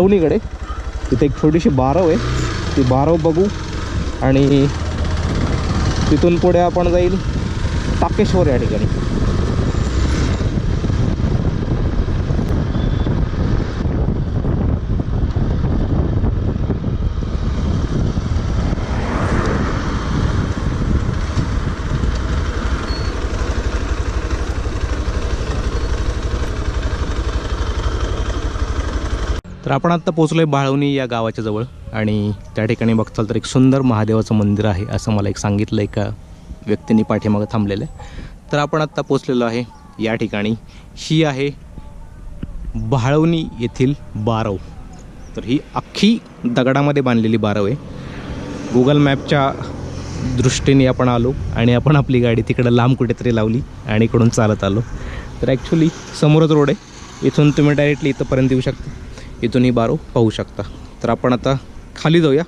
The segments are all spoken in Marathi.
भाळवणीकडे तिथे एक छोटीशी बारव आहे. ती बारव बघू आणि तिथून पुढे आपण जाईल टाकेश्वर या ठिकाणी. तर आपण आत्ता पोचलो आहे बाळवणी या गावाच्या जवळ. आणि त्या ठिकाणी बघताल तर एक सुंदर महादेवाचं मंदिर आहे असं मला एक सांगितलं एका व्यक्तीने पाठीमागं थांबलेलं आहे. तर आपण आत्ता पोचलेलो आहे या ठिकाणी. ही आहे बाळवणी येथील बारव. तर ही अख्खी दगडामध्ये बांधलेली बारव आहे. गुगल मॅपच्या दृष्टीने आपण आलो आणि आपण आपली गाडी तिकडं लांब कुठेतरी लावली आणि इकडून चालत आलो. तर ॲक्च्युली समोरच रोड आहे. इथून तुम्ही डायरेक्टली इथंपर्यंत येऊ शकता. इथून ही बारव पाहू शकता. तर आपण आता खाली जाऊया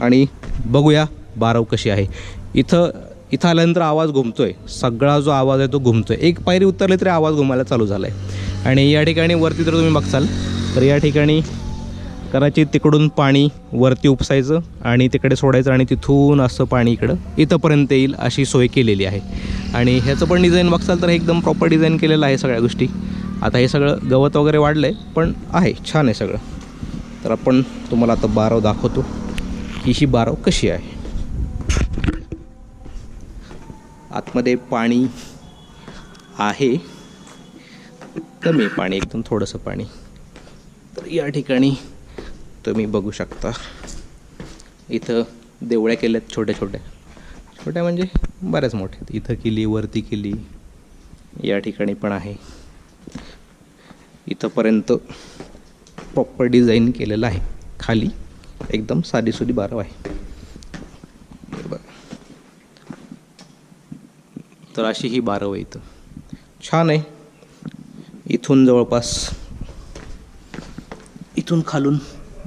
आणि बघूया बारव कशी आहे. इथं इथं आल्यानंतर आवाज घुमतो आहे सगळा जो आवाज आहे तो घुमतो आहे एक पायरी उतरली तरी आवाज घुमायला चालू झाला आहे आणि या ठिकाणी वरती जर तुम्ही बघसाल तर या ठिकाणी कदाचित तिकडून पाणी वरती उपसायचं आणि तिकडे सोडायचं आणि तिथून असं पाणी इकडं इथंपर्यंत येईल अशी सोय केलेली आहे. आणि ह्याचं पण डिझाईन बघसाल तर एकदम प्रॉपर डिझाईन केलेलं आहे सगळ्या गोष्टी. आता हे सगळं गवत वगैरे वाढलं आहे पण आहे छान आहे सगळं. तर आपण तुम्हाला आता बारव दाखवतो की ही बारव कशी आहे. आतमध्ये पाणी आहे. कमी आहे पाणी एकदम थोडंसं पाणी. तर या ठिकाणी तुम्ही बघू शकता इथं देवळ्या केल्या आहेत छोट्या छोट्या. छोट्या म्हणजे बऱ्याच मोठ्या इथं केली वरती केली या ठिकाणी पण आहे. इथंपर्यंत प्रॉपर डिझाईन केलेलं आहे. खाली एकदम साधीसुधी बारव आहे. तर अशी ही बारव आहे इथं. छान आहे. इथून जवळपास इथून खालून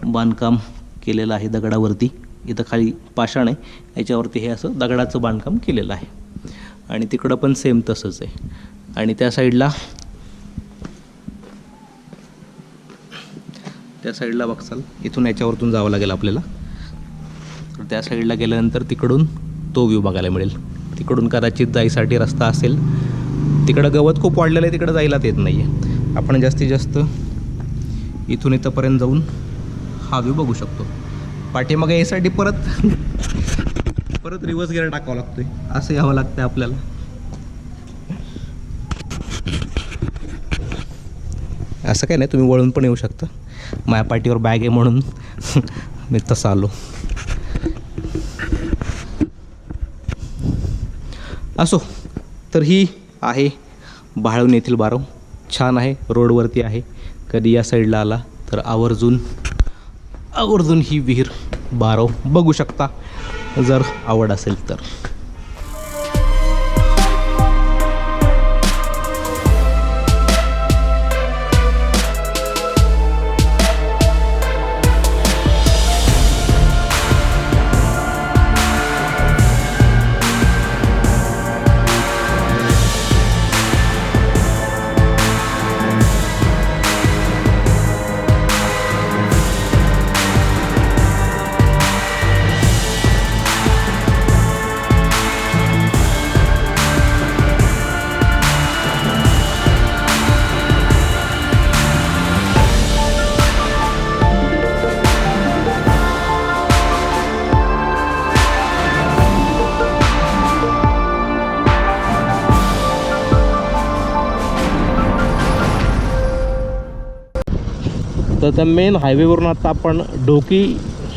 बांधकाम केलेलं आहे दगडावरती. इथं खाली पाषाण आहे. याच्यावरती हे असं दगडाचं बांधकाम केलेलं आहे. आणि तिकडं पण सेम तसंच आहे. आणि त्या साईडला त्या साईडला बघसाल इथून याच्यावरतून जावं लागेल आपल्याला. तर त्या साईडला गेल्यानंतर तिकडून तो व्ह्यू बघायला मिळेल. तिकडून कदाचित जायसाठी रस्ता असेल. तिकडं गवत खूप वाढलेलं आहे तिकडं जायलाच येत नाही आहे आपण जास्तीत जास्त इथून इथंपर्यंत जाऊन हा व्ह्यू बघू शकतो. पाठीमागे यासाठी परत परत रिव्हर्स गिअर टाकावा लागतोय. असं यावं लागतं आपल्याला. असं काय नाही तुम्ही वळून पण येऊ शकता. माझ्या पाठीवर बॅग आहे म्हणून मी तसं आलो. असो तर ही आहे बाळवण येथील बारव. छान आहे रोडवरती आहे. कधी या साईडला आला तर आवर्जून आवर्जून ही विहीर बारव बघू शकता. जर आवड असेल तर. तर त्या मेन हायवेवरून आता आपण ढोकी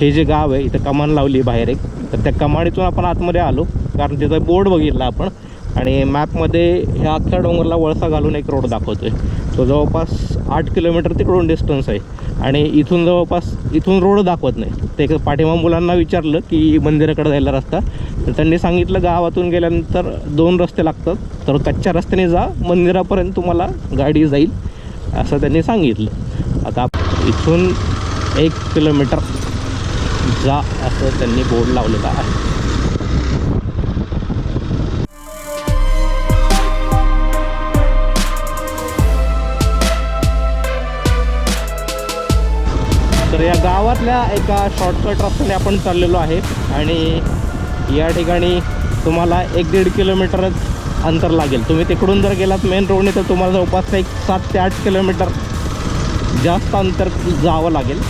हे जे गाव आहे इथं कमान लावली बाहेर एक. तर त्या कमानीतून आपण आतमध्ये आलो कारण तिथं बोर्ड बघितला आपण. आणि मॅपमध्ये ह्या अख्ख्या डोंगरला वळसा घालून एक रोड दाखवतो आहे तो जवळपास आठ किलोमीटर तिकडून डिस्टन्स आहे. आणि इथून जवळपास इथून रोड दाखवत नाही. ते पाठीमा मुलांना विचारलं की मंदिराकडे जायला रस्ता. तर त्यांनी सांगितलं गावातून गेल्यानंतर दोन रस्ते लागतात. तर कच्च्या रस्त्याने जा मंदिरापर्यंत तुम्हाला गाडी जाईल असं त्यांनी सांगितलं. इथून एक किलोमीटर जा असं त्यांनी बोर्ड लावलेला आहे. तर या गावातल्या एका शॉर्टकट रस्त्याने आपण चाललेलो आहे आणि या ठिकाणी तुम्हाला एक दीड किलोमीटरच अंतर लागेल. तुम्ही तिकडून जर गेलात मेन रोडने तर तुम्हाला जवळपास एक सात ते आठ किलोमीटर जास्त अंतर जावं लागेल.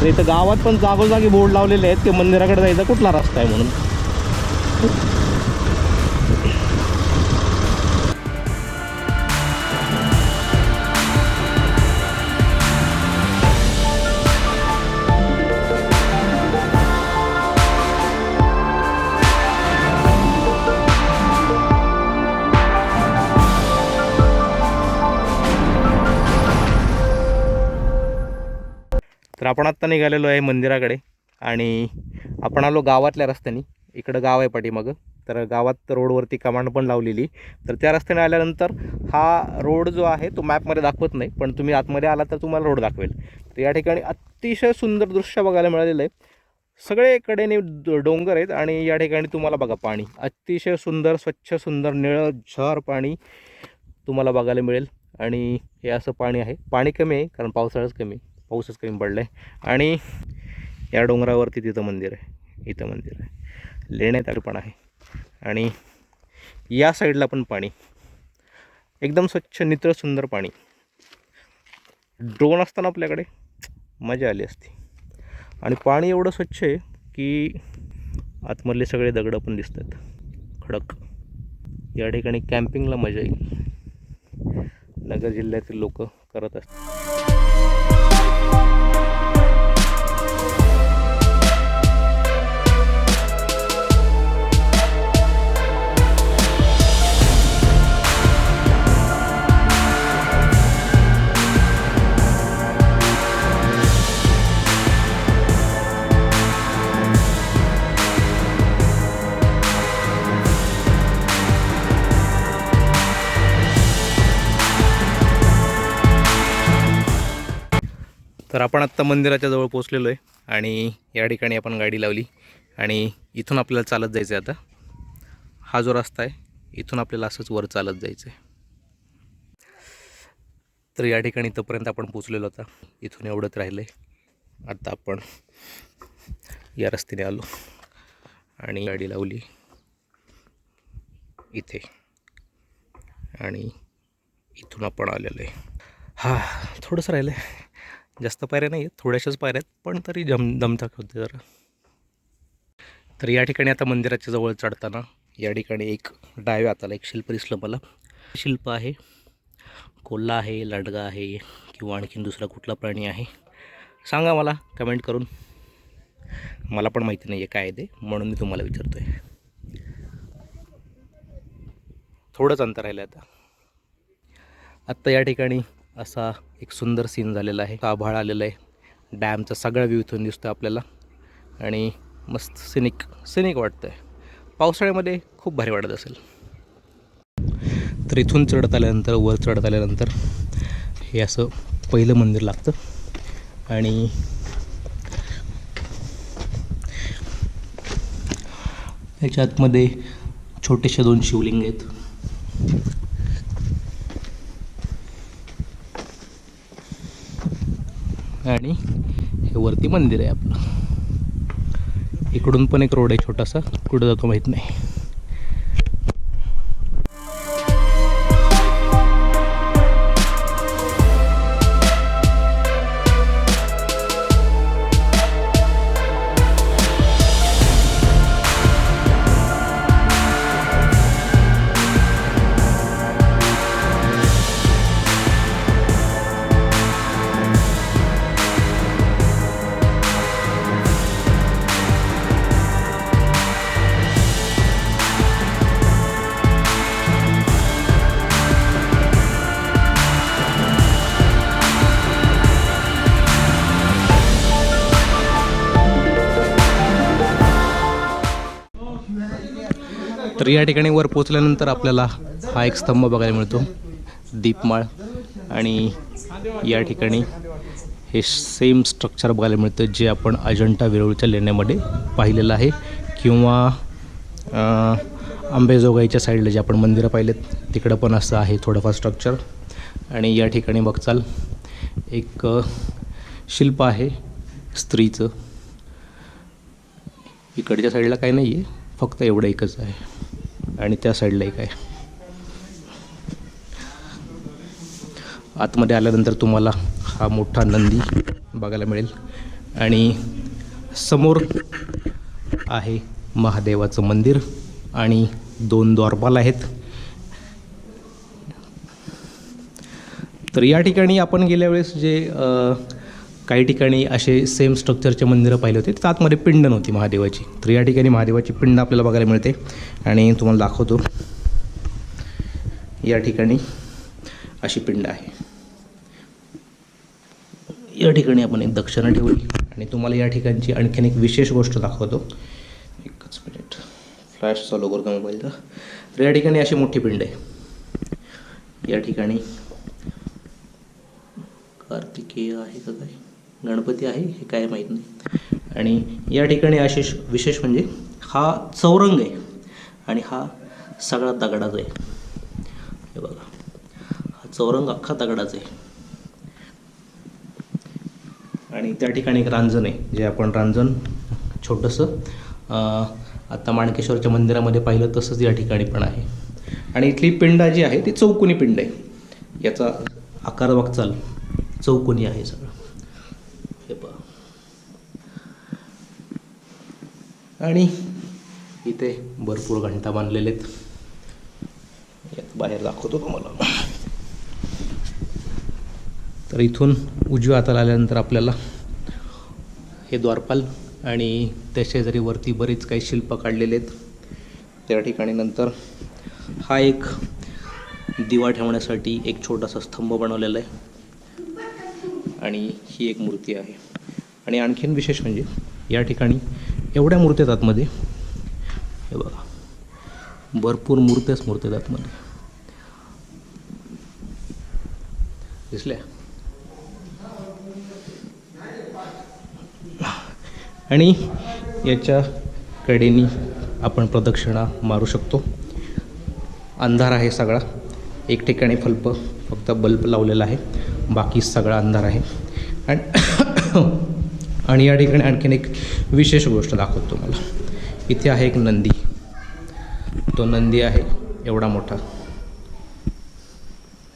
तर इथं गावात पण जागोजागी बोर्ड लावलेले आहेत की मंदिराकडे जायचा कुठला रस्ता आहे म्हणून? आपण आत्ता निघालेलो आहे मंदिराकडे आणि आपण आलो गावातल्या रस्त्याने. इकडं गाव आहे पाठीमागं. तर गावात रोडवरती कमांड पण लावलेली. तर त्या रस्त्याने आल्यानंतर हा रोड जो आहे तो मॅपमध्ये दाखवत नाही पण तुम्ही आतमध्ये आला तर तुम्हाला रोड दाखवेल. तर या ठिकाणी अतिशय सुंदर दृश्य बघायला मिळालेलं आहे. सगळेकडेने डोंगर आहेत आणि या ठिकाणी तुम्हाला बघा पाणी. अतिशय सुंदर स्वच्छ सुंदर निळं झर पाणी तुम्हाला बघायला मिळेल. आणि हे असं पाणी आहे. पाणी कमी आहे कारण पावसाळाच कमी आहे. पाऊसच कमी पडला आहे आणि या डोंगरावरती तिथं मंदिर आहे. इथं मंदिर आहे. लेण्यात पण आहे. आणि या साईडला पण पाणी. एकदम स्वच्छ नित्र सुंदर पाणी. ड्रोन असताना आपल्याकडे मजा आली असती. आणि पाणी एवढं स्वच्छ आहे की आतमधले सगळे दगडं पण दिसतात. खडक. या ठिकाणी कॅम्पिंगला मजा येईल. नगर जिल्ह्यातील लोक करत असतात. तर आपण आत्ता मंदिराच्या जवळ पोचलेलो आहे आणि या ठिकाणी आपण गाडी लावली आणि इथून आपल्याला चालत जायचं आहे आता. हा जो रस्ता आहे इथून आपल्याला असंच वर चालत जायचं आहे तर या ठिकाणी इथंपर्यंत आपण पोचलेलो आता. इथून एवढंच राहिलं आहे आता आपण या रस्त्याने आलो आणि गाडी लावली इथे. आणि इथून आपण आलेलो आहे. हां थोडंसं राहिलं आहे जास्त पायऱ्या नाही आहेत थोड्याशाच पायऱ्या आहेत पण तरी जम दमथाक होते जरा. तर या ठिकाणी आता मंदिराच्या जवळ चढताना या ठिकाणी एक डाव्या हाताला एक शिल्प दिसलं मला. शिल्प आहे कोल्हा आहे लाडगा आहे किंवा आणखीन दुसरा कुठला प्राणी आहे. सांगा मला कमेंट करून. मला पण माहिती नाही आहे काय ते म्हणून मी तुम्हाला विचारतो आहे थोडंच अंतर राहिलं आता. आत्ता या ठिकाणी असा एक सुंदर सीन झालेला आहे. आभाळ आलेला आहे. डॅमचा सगळा व्ह्यू इथून दिसतो आपल्याला. आणि मस्त सिनिक सिनिक वाटतं आहे पावसाळ्यामध्ये खूप भारी वाटत असेल. तर इथून चढत आल्यानंतर वर चढत आल्यानंतर हे असं पहिलं मंदिर लागतं. आणि याच्या आतमध्ये छोटेसे दोन शिवलिंग आहेत. आणि हे वरती मंदिर आहे आपलं. इकडून पण एक रोड आहे छोटासा. कुठं जातो माहीत नाही. तर या ठिकाणी वर पोचल्यानंतर आपल्याला हा एक स्तंभ बघायला मिळतो. दीपमाळ. आणि या ठिकाणी हे सेम स्ट्रक्चर बघायला मिळतं जे आपण अजंठा वेरूळच्या लेण्यामध्ये पाहिलेलं आहे. किंवा आंबेजोगाईच्या साईडला जे आपण मंदिरं पाहिलेत तिकडं पण असं आहे थोडंफार स्ट्रक्चर आणि या ठिकाणी बघचाल एक शिल्प आहे स्त्रीचं. इकडच्या साईडला काही नाही आहे फक्त एवढं एकच आहे. आणि त्या साईडला एक आहे. आतमध्ये आल्यानंतर तुम्हाला हा मोठा नंदी बघायला मिळेल. आणि समोर आहे महादेवाचं मंदिर आणि दोन द्वारपाल आहेत. तर या ठिकाणी आपण गेल्या वेळेस जे काही ठिकाणी असे सेम स्ट्रक्चरचे मंदिरं पाहिले होते. तर आतमध्ये पिंड नव्हती महादेवाची. तर या ठिकाणी महादेवाची पिंड आपल्याला बघायला मिळते. आणि तुम्हाला दाखवतो. या ठिकाणी अशी पिंड आहे. या ठिकाणी आपण एक दक्षिणा ठेवली. आणि तुम्हाला या ठिकाणची आणखीन एक विशेष गोष्ट दाखवतो. एकच मिनिट. फ्लॅश चालू करतो मोबाईलचा तर या ठिकाणी अशी मोठी पिंड आहे. या ठिकाणी कार्तिकेय आहे का काय? गणपती आहे हे काय माहीत नाही. आणि या ठिकाणी असे विशेष म्हणजे हा चौरंग आहे आणि हा सगळा दगडाचा आहे. हे बघा हा चौरंग अख्खा दगडाचा आहे. आणि त्या ठिकाणी एक रांजण आहे जे आपण रांजण छोटंसं आत्ता माणकेश्वरच्या मंदिरामध्ये पाहिलं तसंच या ठिकाणी पण आहे. आणि इथली पिंडा जी आहे ती चौकोनी पिंड आहे. याचा आकार वागचाल चौकोनी आहे सगळं. हे पहा आणि? इथे भरपूर घंटा बांधलेले आहेत. यात बाहेर दाखवतो तुम्हाला. तर इथून उजव्या हाताला आल्यानंतर आपल्याला हे द्वारपाल आणि त्या शेजारी वरती बरीच काही शिल्प काढलेले आहेत. त्या ठिकाणी नंतर हा एक दिवा ठेवण्यासाठी एक छोटासा स्तंभ बनवलेला आहे. आणि ही एक मूर्ती आहे. आणि आणखीन विशेष म्हणजे या ठिकाणी एवढ्या मूर्त्या आहेत आतमध्ये हे बघा भरपूर मूर्त्याच मूर्त्या आहेत आतमध्ये दिसल्या? आणि याच्या कडेनी आपण प्रदक्षिणा मारू शकतो. अंधार आहे सगळा. एक ठिकाणी फल्प फक्त बल्ब लावलेला आहे. बाकी सगळा अंधार आहे. आणि आणि या ठिकाणी आणखीन एक विशेष गोष्ट दाखवतो तुम्हाला. इथे आहे एक नंदी. तो नंदी आहे एवढा मोठा.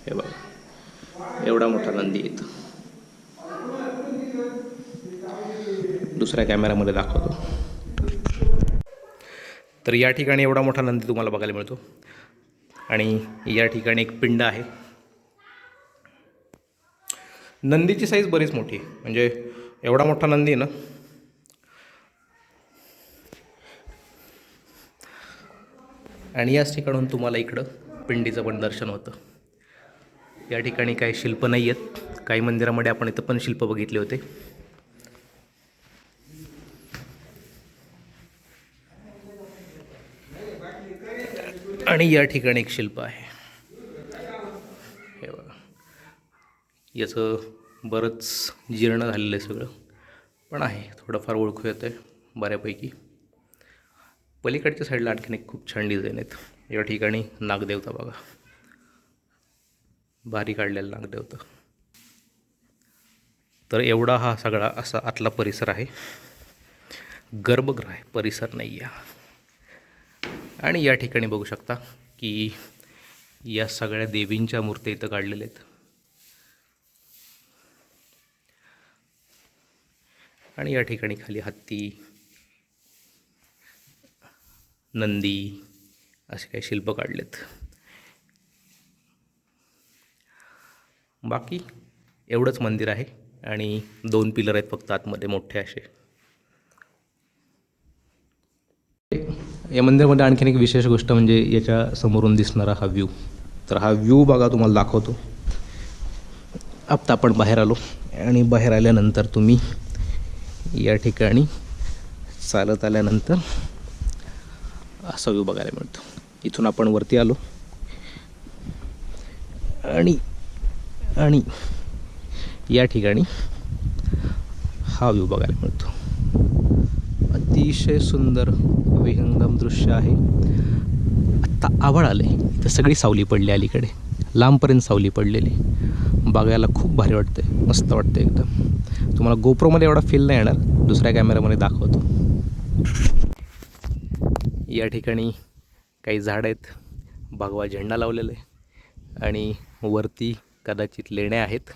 हे बघा एवढा मोठा नंदी येतो दुसऱ्या कॅमेऱ्यामध्ये दाखवतो. तर या ठिकाणी एवढा मोठा नंदी तुम्हाला बघायला मिळतो. आणि या ठिकाणी एक पिंड आहे. नंदीची साईज बरीच मोठी आहे. म्हणजे एवढा मोठा नंदी आहे ना. आणि याच ठिकाणून तुम्हाला इकडं पिंडीचं पण दर्शन होतं. या ठिकाणी काही शिल्प नाही आहेत. काही मंदिरामध्ये आपण इथं पण शिल्प बघितले होते. आणि या ठिकाणी एक शिल्प आहे हे बघा याचं बरंच जीर्ण झालेलं आहे सगळं. पण आहे थोडंफार ओळखू येतं आहे बऱ्यापैकी. पलीकडच्या साईडला आणखीन एक खूप छान डिझाईन आहेत. या ठिकाणी नागदेवता बघा. भारी काढलेला नागदेवता. तर एवढा हा सगळा असा आतला परिसर आहे. गर्भगृह आहे परिसर नाही आहे. आणि या ठिकाणी बघू शकता की या सगळ्या देवींच्या मूर्त्या इथं काढलेल्या आहेत. आणि या ठिकाणी खाली हत्ती नंदी असे काही शिल्प काढलेत. बाकी एवढंच मंदिर आहे आणि दोन पिलर आहेत फक्त आतमध्ये मोठे असे. या मंदिरामध्ये आणखीन एक विशेष गोष्ट म्हणजे याच्या समोरून दिसणारा हा व्ह्यू तर हा व्ह्यू बघा तुम्हाला दाखवतो. आत्ता आपण बाहेर आलो आणि बाहेर आल्यानंतर तुम्ही या ठिकाणी चालत आल्यानंतर असा व्यू बघायला मिळतो. इथून आपण वरती आलो. आणि आणि या ठिकाणी हा व्यू बघायला मिळतो. अतिशय सुंदर विहंगम दृश्य आहे. आत्ता आभाळ आले इथं सगळी सावली पडली अलीकडे. लांबपर्यंत सावली पडलेली. बघायला खूप भारी वाटते मस्त वाटते एकदम. तुम्हाला गोप्रोमध्ये एवढा फील नाही येणार. दुसऱ्या कॅमेऱ्यामध्ये दाखवतो. या ठिकाणी काही झाड आहेत. भगवा झेंडा लावलेला आहे. आणि वरती कदाचित लेण्या आहेत.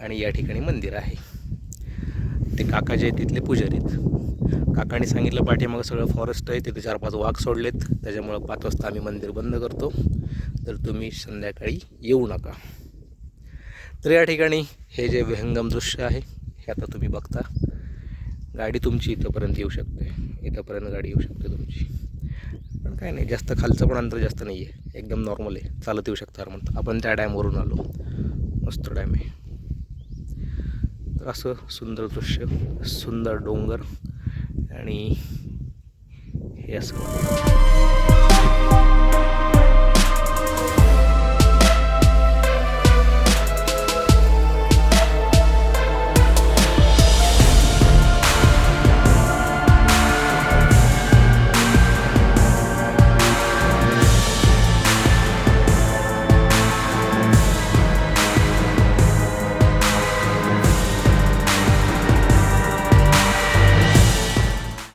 आणि या ठिकाणी मंदिर आहे. ते काका जे आहेत तिथले पुजारी आहेत. काकाने सांगितलं पाठीमागं सगळं फॉरेस्ट आहे. तिथे चार पाच वाघ सोडलेत. त्याच्यामुळं पाच वाजता आम्ही मंदिर बंद करतो. तर तुम्ही संध्याकाळी येऊ नका. तर या ठिकाणी हे जे विहंगम दृश्य आहे हे आता तुम्ही बघता. गाडी तुमची इथंपर्यंत येऊ शकते. इथंपर्यंत गाडी येऊ शकते तुमची. पण काय नाही जास्त खालचं पण अंतर जास्त नाही आहे एकदम नॉर्मल आहे. चालत येऊ शकता म्हणतो आपण त्या डॅमवरून आलो. मस्त डॅम आहे. तर असं सुंदर दृश्य सुंदर डोंगर आणि हे असं.